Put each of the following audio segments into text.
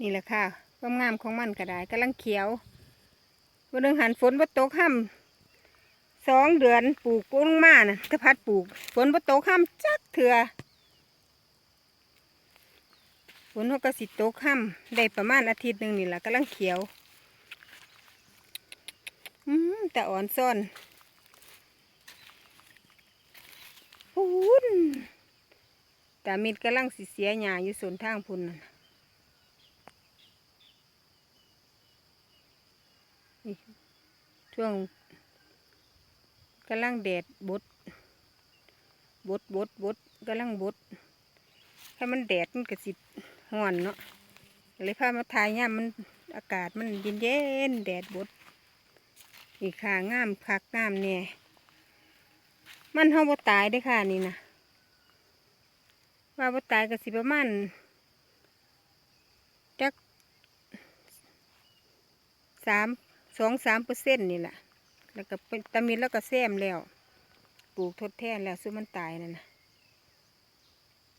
นี่แหละค่ะความงามของมันก็ได้กำลังเขียววันนึงหันฝนบ่ตกห้ำสองเดือนปลูกกุ้งมาน่ะถ้าพัดปลูก ฝนบ่ตกห้ำจักเถื่อฝนก็สิตกห้ำได้ประมาณอาทิตย์หนึ่งนี่แหละกำลังเขียว อืมแต่อ่อนซ่อนพูนแต่มิดกำลังสิเสียหญ้าอยู่ส่วนทางพุ่นน่ะ ช่วงกำลังแดดบดบดบดบดกำลังบดถ้ามันแดดมันก็สิห่อนเนาะเลยพามาทายย่ามมันอากาศมันเย็นเย็นๆแดดบดนี่ค่ะงามคักงามเนี่ยมันเฮาบ่ตายได้ค่ะนี่นะว่าบ่ตายก็สิบประมาณจักสาม สองสามเปอร์เซ็นต์นี่แหละแล้วก็เป็นตามินแล้วก็แซมแล้วปลูกทดแทนแล้วซึ่งมันตายนั่นนะ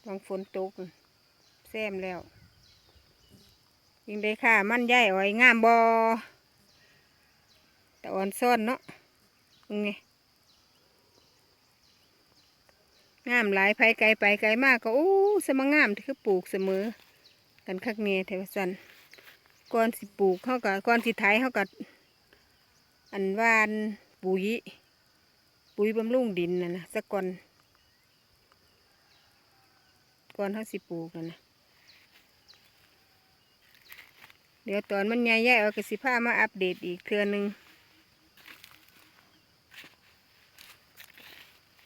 ตองฝนตกแซมแล้วยิงได้ค่ะ มันใหญ่อ้อยงามบอแต่อ่อนซ่อนเนาะมึงไงงามหลายไผไกลไปไกลมากก็โอ้สมงามที่คือปลูกเสมอ กันคักเนียเทวสันก่อนสิปลูกเขากับก่อนสิไถเขากับ อันวานปุ๋ย ปุ๋ยบำรุงดินนะนะสักก่อนก่อนเขาสิปลูกนะนะเดี๋ยวตอนมันใหญ่ๆเอากระสิผ้ามาอัปเดตอีกเทือหนึง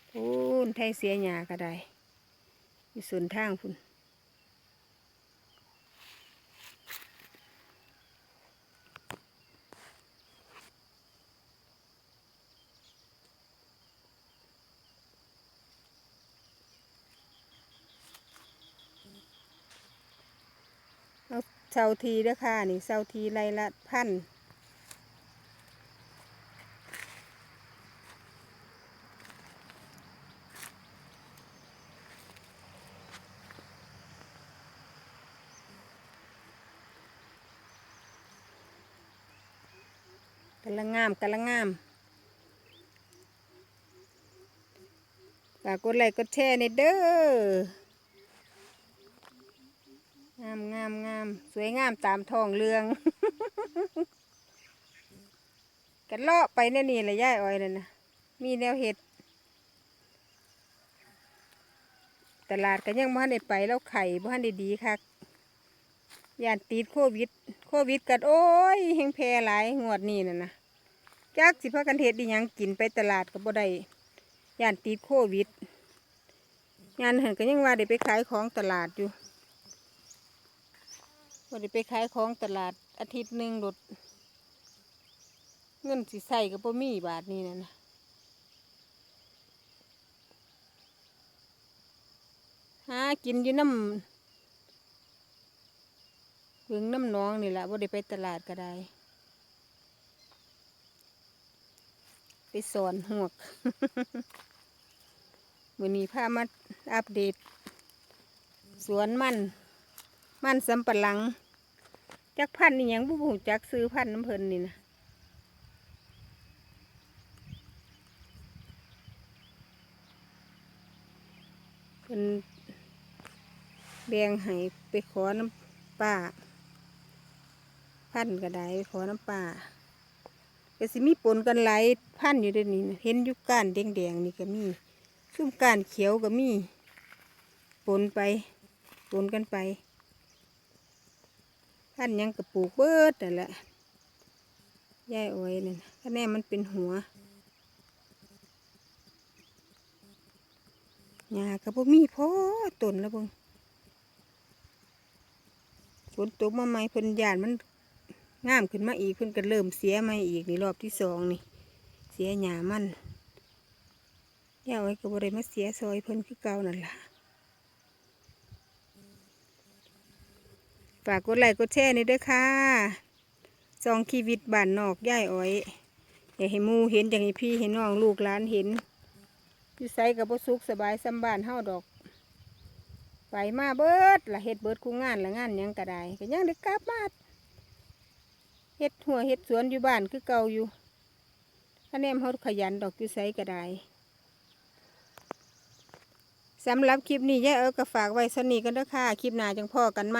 พูนไทยเสียหยาก็ได้อยู่ส่วนทางพุ่น เอาทีเด้อค่ะนี่เสาทีไรละพันกำลังงามกำลังงามฝากกดไลค์กดแชร์ในเด้อ งามงามงามสวยงามตามท้องเรืองกันเลาะไปเนี่ยนี่แหละย่ายอ้อยนั่นนะมีแนวเห็ดตลาดก็ยังบ่ทันได้ไปแล้วไข่บ่ทันได้ดีคักย่านติดโควิด โควิดกัดโอ้ยแหงแพร่หลายงวดนี้น่ะนะจักสิพากันเฮ็ดดิหยังกินไปตลาดก็บ่ได้ย่านติดโควิดงานเห็นก็ยังว่าได้ไปขายของตลาดอยู่ ว่าได้ไปขายของตลาดอาทิตย์หนึ่งรถเงินสิใส่ก็บ่มีบาทนี้น่ะนะหากินอยู่น้ำเบิ่งน้ำน้องนี่แหละว่าได้ไปตลาดก็ได้ ไปสอนหวกวันนี้พามาอัปเดต สวนมัน มันสำปะหลัง จักพันนี่ยังบุบูจักซื้อพันน้ำเพลินนี่นะเป็นแบงให้ไปขอน้ำป้าพันธุ์ก็ไดขอน้ำป้าก็สิมีปนกันหลายพันอยู่เด้วยวนี่นะเห็นยุก้านแดงๆนี่ก็มีซุ่มก้านเขียวก็มีปนไปปนกันไป พันยังกระปูกเบิดนั่ละย่ายอ้อยนั่นคะแนนมันเป็นหัวหญ้าก็บ่มีพอต้นแล้วบงฝนตกมาใหม่เพิ่นยานมันงามขึ้นมาอีกเพิ่นก็เริ่มเสียมาอีกนี่รอบที่สองนี่ เสียหญ้ามันย่าไว้ก็บ่ได้มาเสียซอยเพิ่นคือเก่านั่นล่ะากกดไลค์กดแชร์นี่ด้อค่ะซองชีวิตบ้านนอกย่ายอ้อยอยากให้มูเห็นอยากให้พี่ให้น้องลูกหลานเห็นอยู่ไสกับบ่สุขสบายสำบ้านเฮาดอก ไปมาเบิดละเฮ็ดเบิดคู่งานละงานยังก็ไดก็ยังได้กลับมาเฮ็ดหัวเฮ็ดสวนอยู่บ้านคือเก่าอยู่คะแนนเขาขยันดอกอยู่ไสก็ไดสำหรับคลิปนี้ย่าเอ๋ก็ฝากไว้สนี้กันเด้อค่ะ คลิปหน้าจังพ่อกันไหม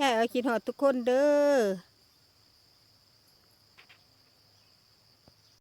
ย่าเอาคิดหอดทุกคนเด้อ